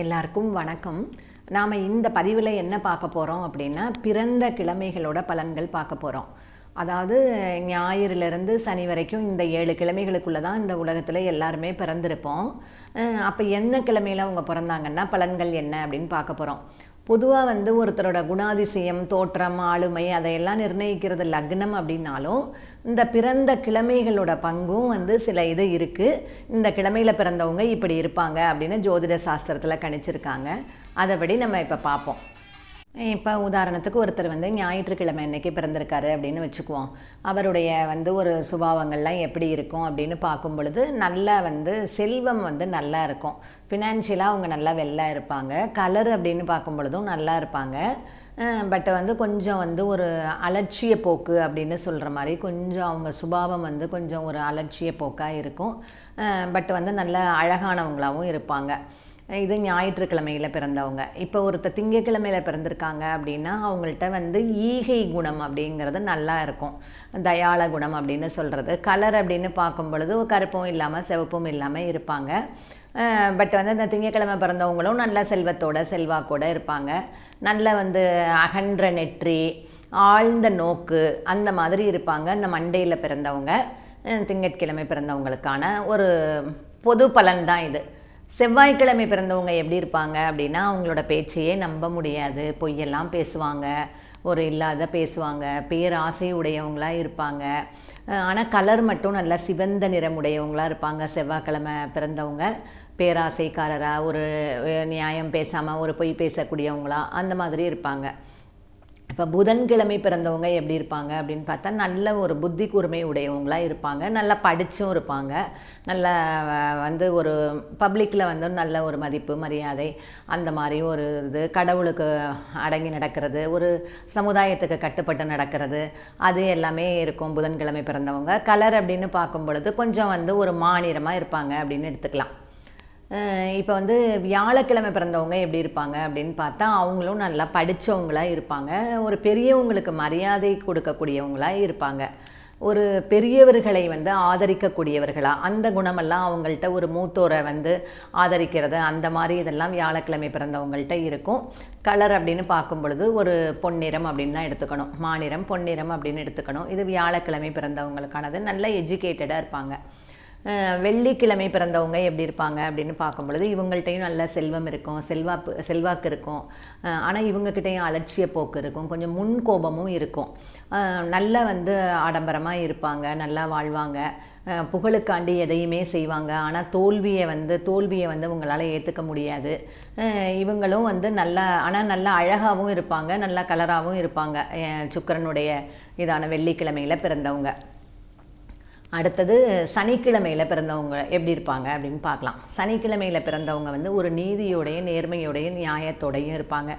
எல்லாருக்கும் வணக்கம். நாம் இந்த பதிவில் என்ன பார்க்க போகிறோம் அப்படின்னா பிறந்த கிழமைகளோட பலன்கள் பார்க்க போகிறோம் அதாவது ஞாயிறிலிருந்து சனி வரைக்கும் இந்த ஏழு கிழமைகளுக்குள்ளே தான் இந்த உலகத்தில் எல்லாருமே பிறந்திருப்போம். அப்போ என்ன கிழமையில் அவங்க பிறந்தாங்கன்னா பலன்கள் என்ன அப்படின்னு பார்க்க போகிறோம் பொதுவாக வந்து ஒருத்தரோட குணாதிசயம் தோற்றம் ஆளுமை அதையெல்லாம் நிர்ணயிக்கிறது லக்னம் அப்படின்னாலும் இந்த பிறந்த கிழமைகளோட பங்கும் வந்து சில இது இருக்குது இந்த கிழமையில் பிறந்தவங்க இப்படி இருப்பாங்க அப்படின்னு ஜோதிட சாஸ்திரத்தில் கணிச்சிருக்காங்க. அதைபடி நம்ம இப்போ பார்ப்போம் இப்போ உதாரணத்துக்கு ஒருத்தர் வந்து ஞாயிற்றுக்கிழமை அன்னைக்கு பிறந்திருக்காரு அப்படின்னு வச்சுக்குவோம். அவருடைய வந்து ஒரு சுபாவங்கள்லாம் எப்படி இருக்கும் அப்படின்னு பார்க்கும் பொழுது நல்லா வந்து செல்வம் வந்து நல்லா இருக்கும். ஃபினான்ஷியலாக அவங்க நல்லா வெள்ளா இருப்பாங்க. கலர் அப்படின்னு பார்க்கும் பொழுதும் நல்லா இருப்பாங்க. பட் வந்து கொஞ்சம் வந்து ஒரு அலட்சிய போக்கு அப்படின்னு சொல்கிற மாதிரி கொஞ்சம் அவங்க சுபாவம் வந்து கொஞ்சம் ஒரு அலட்சிய போக்காக இருக்கும். பட் வந்து நல்ல அழகானவங்களாகவும் இருப்பாங்க. இது ஞாயிற்றுக்கிழமையில் பிறந்தவங்க. இப்போ ஒருத்தர் திங்கக்கிழமையில் பிறந்திருக்காங்க அப்படின்னா அவங்கள்ட்ட வந்து ஈகை குணம் அப்படிங்கிறது நல்லா இருக்கும். தயாள குணம் அப்படின்னு சொல்கிறது கலர் அப்படின்னு பார்க்கும் பொழுது கருப்பும் இல்லாமல் சிவப்பும் இல்லாமல் இருப்பாங்க. பட் வந்து இந்த திங்கக்கிழமை பிறந்தவங்களும் நல்ல செல்வத்தோட செல்வாக்கோடு இருப்பாங்க. நல்ல வந்து அகன்ற நெற்றி ஆழ்ந்த நோக்கு அந்த மாதிரி இருப்பாங்க இந்த மண்டையில் பிறந்தவங்க திங்கட்கிழமை பிறந்தவங்களுக்கான ஒரு பொது பலன் தான் இது. செவ்வாய்க்கிழமை பிறந்தவங்க எப்படி இருப்பாங்க அப்படின்னா அவங்களோட பேச்சையே நம்ப முடியாது. பொய்யெல்லாம் பேசுவாங்க. ஒரு இல்லாத பேசுவாங்க. பேராசை உடையவங்களாக இருப்பாங்க. ஆனால் கலர் மட்டும் நல்லா சிவந்த நிறமுடையவங்களாக இருப்பாங்க செவ்வாய்க்கிழமை பிறந்தவங்க. பேராசைக்காரராக ஒரு நியாயம் பேசாமல் ஒரு பொய் பேசக்கூடியவங்களா அந்த மாதிரி இருப்பாங்க. இப்போ புதன்கிழமை பிறந்தவங்க எப்படி இருப்பாங்க அப்படின்னு பார்த்தா நல்ல ஒரு புத்தி கூர்மை உடையவங்களாக இருப்பாங்க. நல்லா படித்தும் இருப்பாங்க. நல்ல வந்து ஒரு பப்ளிக்கில் வந்து நல்ல ஒரு மதிப்பு மரியாதை அந்த மாதிரி ஒரு இது கடவுளுக்கு அடங்கி நடக்கிறது ஒரு சமுதாயத்துக்கு கட்டுப்பட்டு நடக்கிறது அது எல்லாமே இருக்கும் புதன்கிழமை பிறந்தவங்க. கலர் அப்படின்னு பார்க்கும் பொழுது கொஞ்சம் வந்து ஒரு மாநிலமாக இருப்பாங்க அப்படின்னு எடுத்துக்கலாம். இப்போ வந்து வியாழக்கிழமை பிறந்தவங்க எப்படி இருப்பாங்க அப்படின்னு பார்த்தா அவங்களும் நல்லா படித்தவங்களாக இருப்பாங்க. ஒரு பெரியவங்களுக்கு மரியாதை கொடுக்கக்கூடியவங்களாக இருப்பாங்க. ஒரு பெரியவர்களை வந்து ஆதரிக்கக்கூடியவர்களாக அந்த குணமெல்லாம் அவங்கள்ட்ட ஒரு மூத்தோரை வந்து ஆதரிக்கிறது அந்த மாதிரி இதெல்லாம் வியாழக்கிழமை பிறந்தவங்கள்ட்ட இருக்கும். கலர் அப்படின்னு பார்க்கும் பொழுது ஒரு பொன்னிறம் அப்படின்னு தான் எடுத்துக்கணும். மாநிறம் பொன்னிறம் அப்படின்னு எடுத்துக்கணும். இது வியாழக்கிழமை பிறந்தவங்களுக்கானது. நல்ல எஜுகேட்டடாக இருப்பாங்க. வெள்ளிக்கிழமை பிறந்தவங்க எப்படி இருப்பாங்க அப்படின்னு பார்க்கும் பொழுது இவங்கள்ட்டையும் நல்ல செல்வம் இருக்கும் செல்வாப்பு செல்வாக்கு இருக்கும். ஆனால் இவங்கக்கிட்டையும் அலட்சிய போக்கு இருக்கும் கொஞ்சம் முன் கோபமும் இருக்கும். நல்லா வந்து ஆடம்பரமாக இருப்பாங்க நல்லா வாழ்வாங்க. புகழுக்காண்டி எதையுமே செய்வாங்க. ஆனால் தோல்வியை வந்து தோல்வியை வந்து உங்களால் ஏற்றுக்க முடியாது. இவங்களும் வந்து நல்லா ஆனால் நல்லா அழகாகவும் இருப்பாங்க நல்லா கலராகவும் இருப்பாங்க. சுக்கரனுடைய இதான வெள்ளிக்கிழமையில் பிறந்தவங்க. அடுத்தது சனிக்கிழமையில் பிறந்தவங்க எப்படி இருப்பாங்க அப்படின்னு பார்க்கலாம். சனிக்கிழமையில் பிறந்தவங்க வந்து ஒரு நீதியோடைய நேர்மையோடைய நியாயத்தோடையும் இருப்பாங்க.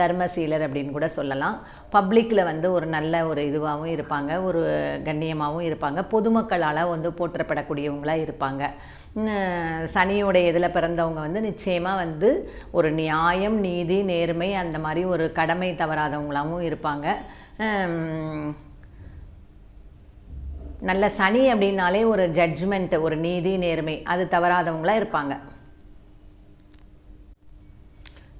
தர்மசீலர் அப்படின்னு கூட சொல்லலாம். பப்ளிக்கில் வந்து ஒரு நல்ல ஒரு இதுவாகவும் இருப்பாங்க ஒரு கண்ணியமாகவும் இருப்பாங்க. பொதுமக்களால் வந்து போற்றப்படக்கூடியவங்களாக இருப்பாங்க. சனியோடைய இதில் பிறந்தவங்க வந்து நிச்சயமாக வந்து ஒரு நியாயம் நீதி நேர்மை அந்த மாதிரி ஒரு கடமை தவறாதவங்களாகவும் இருப்பாங்க. நல்ல சனி அப்படின்னாலே ஒரு ஜட்ஜ்மெண்ட் ஒரு நீதி நேர்மை. அது தவறாதவங்களாக இருப்பாங்க.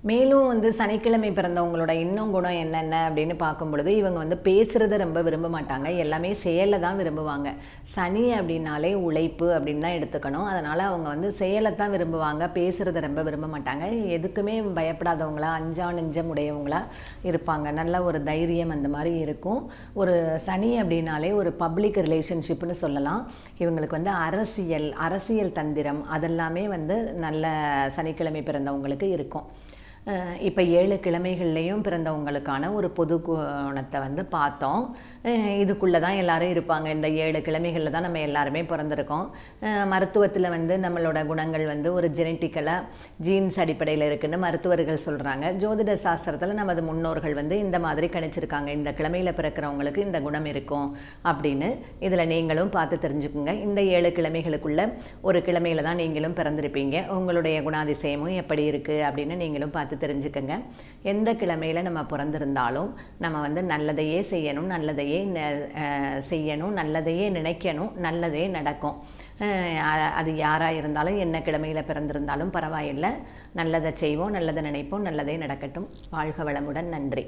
மேலும் வந்து சனிக்கிழமை பிறந்தவங்களோட இன்னும் குணம் என்னென்ன அப்படின்னு பார்க்கும் பொழுது இவங்க வந்து பேசுகிறத ரொம்ப விரும்ப மாட்டாங்க. எல்லாமே செயலை தான் விரும்புவாங்க. சனி அப்படின்னாலே உழைப்பு அப்படின்னு தான் எடுத்துக்கணும். அதனால் அவங்க வந்து செயலை தான் விரும்புவாங்க. பேசுகிறத ரொம்ப விரும்ப மாட்டாங்க. எதுக்குமே பயப்படாதவங்களா அஞ்சா நெஞ்சம் உடையவங்களா இருப்பாங்க. நல்ல ஒரு தைரியம் அந்த மாதிரி இருக்கும். ஒரு சனி அப்படின்னாலே ஒரு பப்ளிக் ரிலேஷன்ஷிப்னு சொல்லலாம். இவங்களுக்கு வந்து அரசியல் அரசியல் தந்திரம் அதெல்லாமே வந்து நல்ல சனிக்கிழமை பிறந்தவங்களுக்கு இருக்கும். இப்போ ஏழு கிழமைகள்லேயும் பிறந்தவங்களுக்கான ஒரு பொது குணத்தை வந்து பார்த்தோம். இதுக்குள்ளே தான் எல்லோரும் இருப்பாங்க. இந்த ஏழு கிழமைகளில் தான் நம்ம எல்லாருமே பிறந்திருக்கோம். மருத்துவத்தில் வந்து நம்மளோட குணங்கள் வந்து ஒரு ஜெனட்டிக்கலாக ஜீன்ஸ் அடிப்படையில் இருக்குதுன்னு மருத்துவர்கள் சொல்கிறாங்க ஜோதிட சாஸ்திரத்தில் நமது முன்னோர்கள் வந்து இந்த மாதிரி கணிச்சிருக்காங்க. இந்த கிழமையில் பிறக்கிறவங்களுக்கு இந்த குணம் இருக்கும் அப்படின்னு இதில் நீங்களும் பார்த்து தெரிஞ்சுக்குங்க. இந்த ஏழு கிழமைகளுக்குள்ள ஒரு கிழமையில் தான் நீங்களும் பிறந்திருப்பீங்க. உங்களுடைய குணாதிசயமும் எப்படி இருக்குது அப்படின்னு நீங்களும் பார்த்து தெரிஞ்சுக்கங்க. எந்த கிழமையில் நம்ம பிறந்திருந்தாலும் நம்ம வந்து நல்லதையே செய்யணும் நல்லதையே செய்யணும் நல்லதையே நினைக்கணும் நல்லதே நடக்கும். அது யாராக இருந்தாலும் என்ன கிழமையில் பிறந்திருந்தாலும் பரவாயில்லை. நல்லதை செய்வோம் நல்லதை நினைப்போம் நல்லதே நடக்கட்டும். வாழ்க வளமுடன். நன்றி.